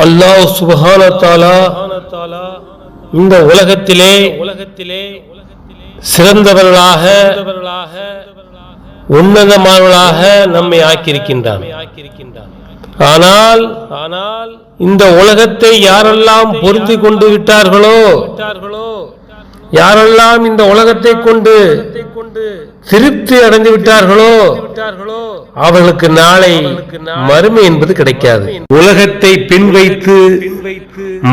அல்லாஹ் சுபஹான தாலா இந்த உலகத்திலே உலகத்திலே சிறந்தவர்களாக உன்னதமானவர்களாக நம்மை ஆக்கியிருக்கின்றான். ஆக்கியிருக்கின்றான் ஆனால் ஆனால் இந்த உலகத்தை யாரெல்லாம் பொருந்தி கொண்டு விட்டார்களோ விட்டார்களோ யாரெல்லாம் இந்த உலகத்தை கொண்டு திருப்தி அடைந்து விட்டார்களோ அவர்களுக்கு நாளை மறுமை என்பது கிடைக்காது. உலகத்தை பின் வைத்து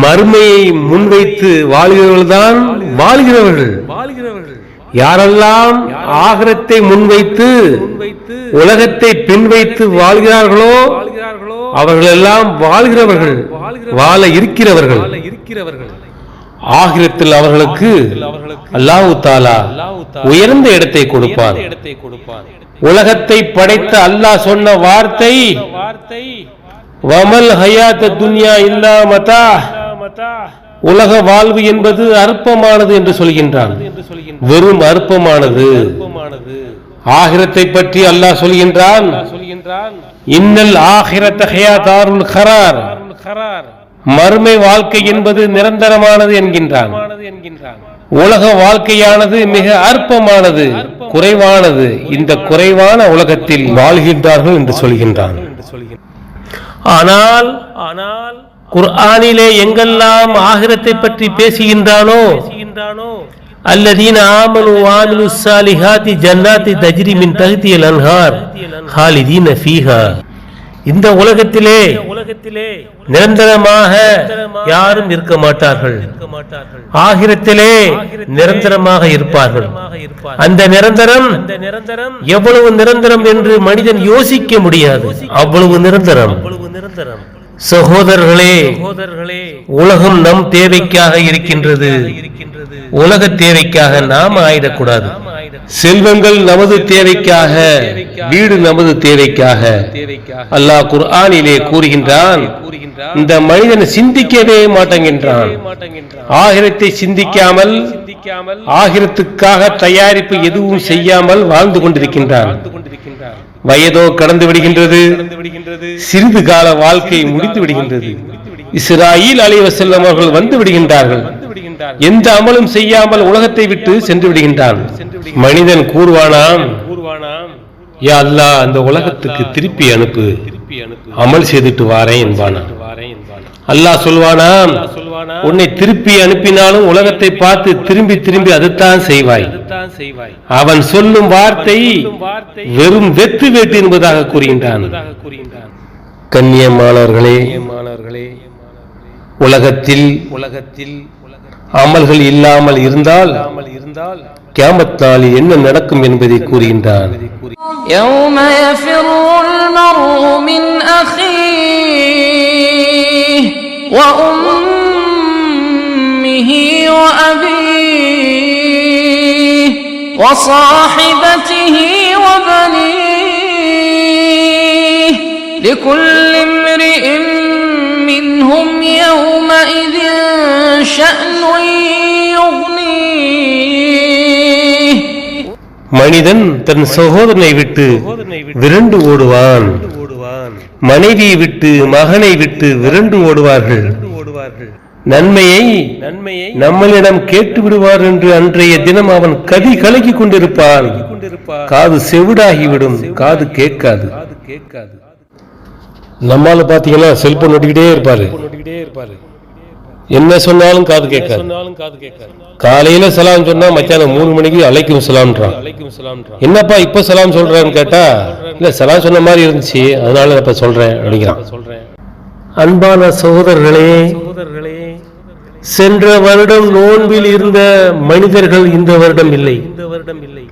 மறுமையை முன்வைத்து வாழ்கிறவர்கள்தான் வாழ்கிறவர்கள். வாழ்கிறவர்கள் யாரெல்லாம் ஆகரத்தை முன்வைத்து வைத்து உலகத்தை பின் வைத்து வாழ்கிறார்களோ வாழ்கிறார்களோ அவர்கள் எல்லாம் வாழ்கிறவர்கள் வாழ இருக்கிறவர்கள் இருக்கிறவர்கள். ஆகிரத்தில் அவர்களுக்கு அல்லாஹு தாலா உயர்ந்த இடத்தை கொடுப்பார். உலகத்தை படைத்த அல்லாஹ் சொன்ன வார்த்தை வமல் ஹயாத்த துன்யா இல்லா மதா. உலக வாழ்வு என்பது அற்பமானது என்று சொல்கின்றான். வெறும் அற்பமானது. ஆகிரத்தை பற்றி அல்லாஹ் சொல்கின்றான் இன்னல் ஆகிரத்த ஹயாத்தாருல் கரார் அருள் கரார். மறுமை வாழ்க்கை என்பது நிரந்தரமானது என்கின்றான். உலக வாழ்க்கையானது மிக அற்பமானது குறைவானது. இந்த குறைவான உலகத்தில் வாழ்கின்றார்கள் என்று சொல்கின்றான். ஆனால் ஆனால் குர்ஆனிலே எங்கெல்லாம் ஆகிரத்தை பற்றி பேசுகின்றானோ அல்லதீன ஆமலு வாமிலு சாலிஹாதி ஜன்னாதி தஜ்ரி மின் தகுதியில் அன்ஹார் ஹாலிதீன ஃபீஹா. இந்த உலகத்திலே உலகத்திலே நிரந்தரமாக யாரும் இருக்க மாட்டார்கள். ஆகிரத்திலே நிரந்தரமாக இருப்பார்கள். இருப்பார் அந்த நிரந்தரம் எவ்வளவு நிரந்தரம் என்று மனிதன் யோசிக்க முடியாது. அவ்வளவு நிரந்தரம். சகோதரர்களே உலகம் நம் தேவைக்காக இருக்கின்றது. உலக தேவைக்காக நாம் ஆயிடக்கூடாது. செல்வங்கள் நமது தேவைக்காக வீடு நமது தேவைக்காக. அல்லாஹ் குர்ஆனிலே கூறுகின்றான் இந்த மனிதன் சிந்திக்கவே மாட்டேங்கின்றான். ஆகிரத்தை சிந்திக்காமல் ஆகிரத்துக்காக தயாரிப்பு எதுவும் செய்யாமல் வாழ்ந்து கொண்டிருக்கின்றான். வயதோ கடந்து விடுகின்றது சிறிது கால வாழ்க்கை முடித்து விடுகின்றது. இஸ்ராயில் அலைவசல்லம் அவர்கள் வந்து விடுகின்றார்கள். எந்த அமலும் செய்யாமல் உலகத்தை விட்டு சென்று விடுகின்றான். மனிதன் கூறுவானாம் யா அல்லாஹ் அந்த உலகத்துக்கு திருப்பி அனுப்பு. அமல் செய்துட்டு வாரேன் என்பான் அல்லாஹ் சொல்வானா உன்னை திருப்பி அனுப்பினாலும் உலகத்தை பார்த்து திரும்பி திரும்பி அதுதான் செய்வாய். அவன் சொல்லும் வார்த்தை வெறும் வெத்து வேட்டு என்பதாக கூறுகின்றான். கண்ணியமானவர்களே. உலகத்தில் உலகத்தில் அமல்கள் இல்லாமல் இருந்தால் இல்லாமல் இருந்தால் கியாமத் நாளில் என்ன நடக்கும் என்பதை கூறுகின்றான் يوم يفر المرء من أخيه وأمه وأبيه وصاحبته وبنيه لكل امرئ منهم يومئذ شأن يغنيه மனிதன் தன் சகோதரனை விட்டு விரண்டு ஓடுவான் ஓடுவான் மனைவியை விட்டு மகனை விட்டு விரண்டு ஓடுவார்கள் ஓடுவார்கள் நன்மையை நன்மையை நம்மளிடம் கேட்டு விடுவார் என்று அன்றைய தினம் அவன் கதி கலக்கி கொண்டிருப்பான் கொண்டிருப்பார் காது செவிடாகிவிடும் காது கேட்காது காது கேட்காது நம்மால பாத்தீங்கன்னா செல்போன் நோட்டிக்கிட்டே இருப்பாரு. என்ன சொன்னாலும் காது கேட்காது. காலையில சலாம் சொன்னா மத்தியானம் மூணு மணிக்கு அலைக்கும் சலாம்ன்றான். என்னப்பா இப்ப சலாம் சொல்றேன்னு கேட்டா இல்ல சலாம் சொன்ன மாதிரி இருந்துச்சு அதனால இப்ப சொல்றேன் அப்படிங்கிறான். சொல்றேன். அன்பான சகோதரர்களே சகோதரர்களே சென்ற வருடம் நோன்பில் இருந்த மனிதர்கள் இந்த வருடம் இல்லை. இந்த வருடம் இல்லை.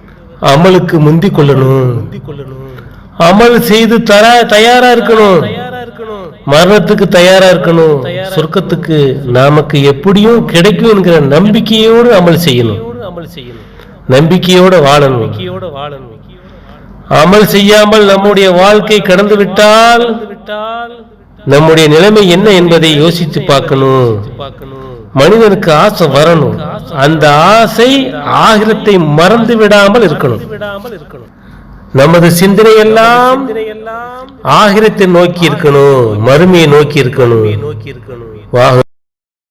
அமலுக்கு முந்திக் கொள்ளணும். அமல் செய்து தர தயாரா இருக்கணும். மரணத்துக்கு தயாரா இருக்கணும். சொர்க்கத்துக்கு நமக்கு எப்படியும் கிடைக்கும் என்கிற நம்பிக்கையோடு அமல் செய்யணும். நம்பிக்கையோட வாழணும். அமல் செய்யாமல் நம்முடைய வாழ்க்கை கடந்து விட்டால் விட்டால் நம்முடைய நிலைமை என்ன என்பதை யோசித்து பார்க்கணும். பார்க்கணும் மனிதனுக்கு ஆசை வரணும். அந்த ஆசை ஆகிரத்தை மறந்து விடாமல் இருக்கணும் விடாமல் இருக்கணும். நமது சிந்தனை எல்லாம் ஆகிரத்தை நோக்கி இருக்கணும் மறுமையை நோக்கி இருக்கணும் நோக்கி இருக்கணும்